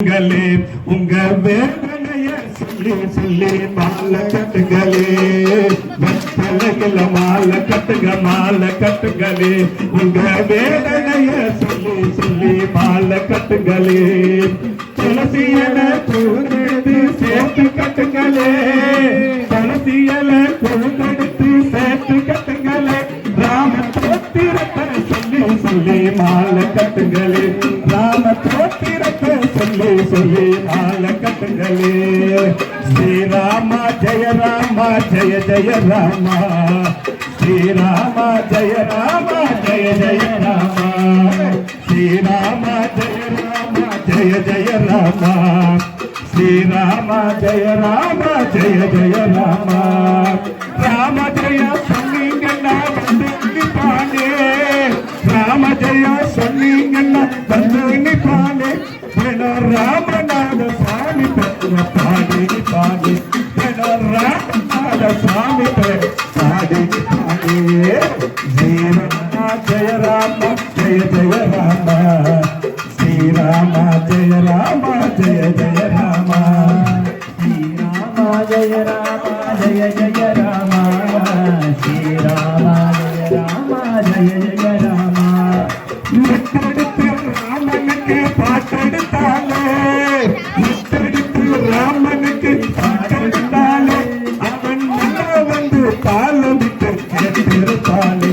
கட்டுங்களே உங்க வேதனைய சொல்லி சொல்லி மாலை கட்டுங்களே வெத்தலைகள மாலை கட்டுங்க மாலை கட்டுங்களே உங்க வேதனைய சொல்லி சொல்லி மாலை கட்டுங்களே துளசியல பூந்தெடுத்து சேர்த்து கட்டுங்களே. துளசியல பூந்தெடுத்து மாலை கட்டுங்களே ராம தோத்திரத்தை சொல்லி சொல்லி மாலை கட்டுங்களே ஸ்ரீராமா ஜெய ராமா ஜெய ஜெய ராமா ஸ்ரீராமா ஜெய ராமா ஜெய ஜெய ராமா ஸ்ரீராமா ஜெய ராமா ஜெய ஜெய ராமா ஸ்ரீராமா ஜெய ராமா ஜெய ஜெய ராமா ராம ஜெய ஜெய ராம ஜெய ஜெய ராம ஸ்ரீராம ஜெய ராம ஜெய ஜெய ராம ஸ்ரீராம ஜெய ராம ஜெய ஜெய ராம ஸ்ரீராம ஜெய ராம ஜெய ஜெய ராம விட்டெடுத்து ராமனுக்கு பாட்டெடுத்தாலே விட்டெடுத்து ராமனுக்கு பாட்டெடுத்தாலே அவன் வந்து பாலமிட்டு திருப்பாலே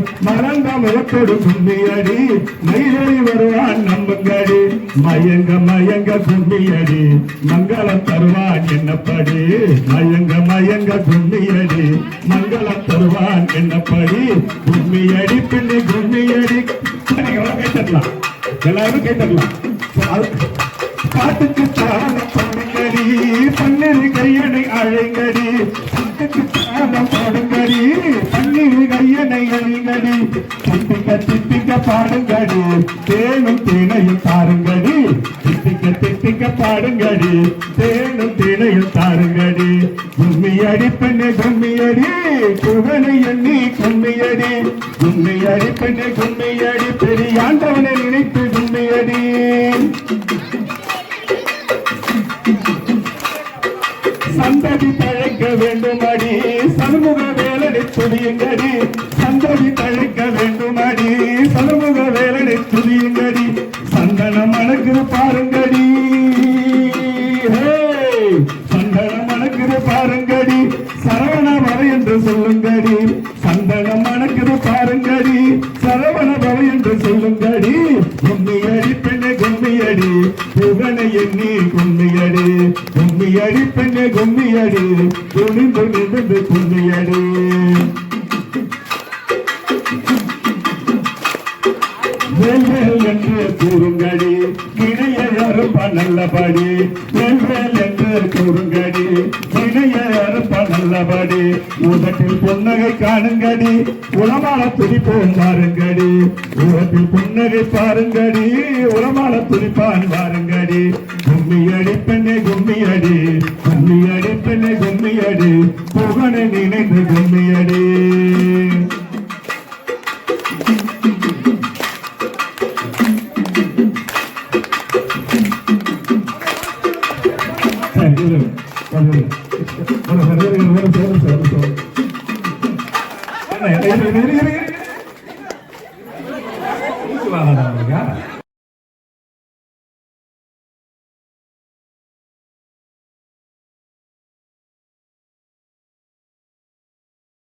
நம்பியடி மறந்த முகத்தோடு கும்பியடி மயிலேறி வருவான் நம்புங்கடி. மயங்க மயங்க கும்பியடி மங்களம் தருவான் என்னப்படி? மயங்க மயங்க கும்பியடி மங்களம் தருவான் என்னப்படி? கும்மியடி பின்னி கும்மியடி. எல்லாரும் கேட்டுடலாம். எல்லாரும் கேட்டுடலாம். பாட்டுக்கு தாளம் போடுங்கடி. பன்னிரு கையனை அழைங்கடி. பாட்டுக்கு தாளம் திட்டிக்க திட்டிக்க பாடுங்கடி. தேனும் தேனையும் தாருங்கடி. திட்டிக்க திட்டிக்க பாடுங்கடி. தேனும் தேனையும் தாருங்கடி. கும்மியடி பெண்ணே கும்மியடி புகழை எண்ணி கும்மியடி கும்மியடி பெண்ணே கும்மியடி பெரியாண்டவனை நினைத்து கும்மியடி சந்ததி தழைக்க வேண்டும் அடி. சண்முக வேலனை துதியுங்கடி மணக்குது பாருங்கடி. சரவண பவ என்று சொல்லுங்கடி. சந்தனம் மணக்குது பாருங்கடி. சரவண பவ என்று சொல்லுங்கடி. கும்மியடி பெண்ணு கும்மியடி. புகனை எண்ணி கும்மியடி. கும்மியடி பெண்ணு கும்மியடி. துணிந்து நிமிந்து கும்மியடி. வேல்வேல் என்று கூறுங்கடி. கிணையறுப்ப நல்லபடி நெல்வேல் என்று குறுங்கடி. கிணையறுப்ப நல்லபடி உதட்டில் புன்னகை காணுங்கடி. உளமால துடிப்போம் பாருங்கடி உதட்டில் புன்னகை பாருங்கடி. உளமால துடிப்பான் பாருங்கடி கும்மி அடிப்பெண்ணே கும்மி அடி கும்மி அடிப்பெண்ணே கும்மி அடி புகனை நினைந்து கும்மி ஒரு ஒரு ஒரு ஒரு